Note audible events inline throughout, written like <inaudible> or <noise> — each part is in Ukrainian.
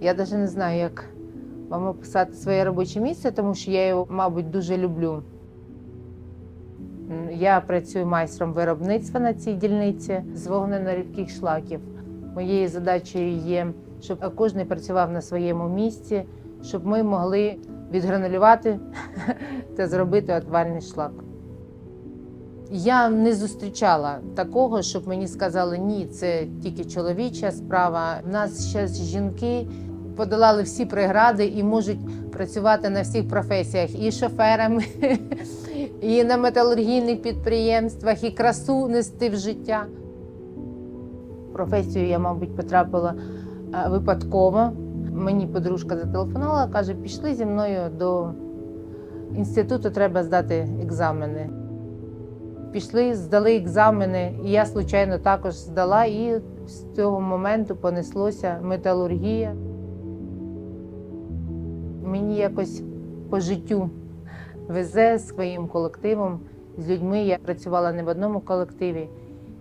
Я навіть не знаю, як вам описати своє робоче місце, тому що я його, мабуть, дуже люблю. Я працюю майстром виробництва на цій дільниці з вогненно-рідких шлаків. Моєю задачею є, щоб кожен працював на своєму місці, щоб ми могли відгранулювати <laughs> та зробити отвальний шлак. Я не зустрічала такого, щоб мені сказали, ні, це тільки чоловіча справа. У нас зараз жінки подолали всі прегради і можуть працювати на всіх професіях і шоферами, <laughs> і на металургійних підприємствах, і красу нести в життя. Професію я, мабуть, потрапила е, випадково. Мені подружка зателефонувала, каже, пішли зі мною до інституту, треба здати екзамени. Пішли, здали екзамени, і я, случайно, також здала, і з цього моменту понеслося металургія. Мені якось по життю везе своїм колективом, з людьми. Я працювала не в одному колективі.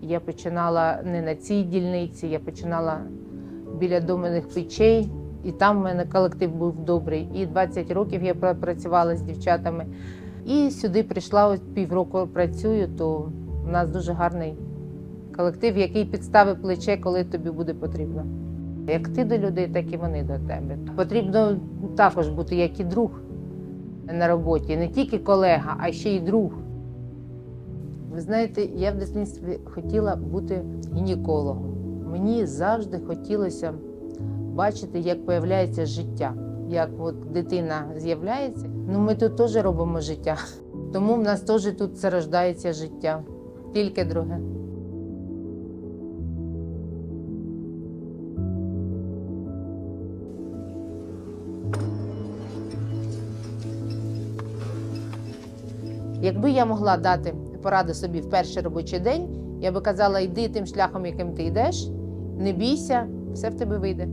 Я починала не на цій дільниці, я починала біля доменних печей, і там в мене колектив був добрий. І 20 років я працювала з дівчатами. І сюди прийшла ось півроку працюю, то у нас дуже гарний колектив, який підставить плече, коли тобі буде потрібно. Як ти до людей, так і вони до тебе. Потрібно також бути як і друг на роботі, не тільки колега, а ще й друг. Ви знаєте, я в дитинстві хотіла бути гінекологом. Мені завжди хотілося бачити, як появляється життя. Як от дитина з'являється, ну ми тут теж робимо життя. Тому в нас теж тут зарождається життя, тільки друге. Якби я могла дати пораду собі в перший робочий день, я би казала, йди тим шляхом, яким ти йдеш, не бійся, все в тебе вийде.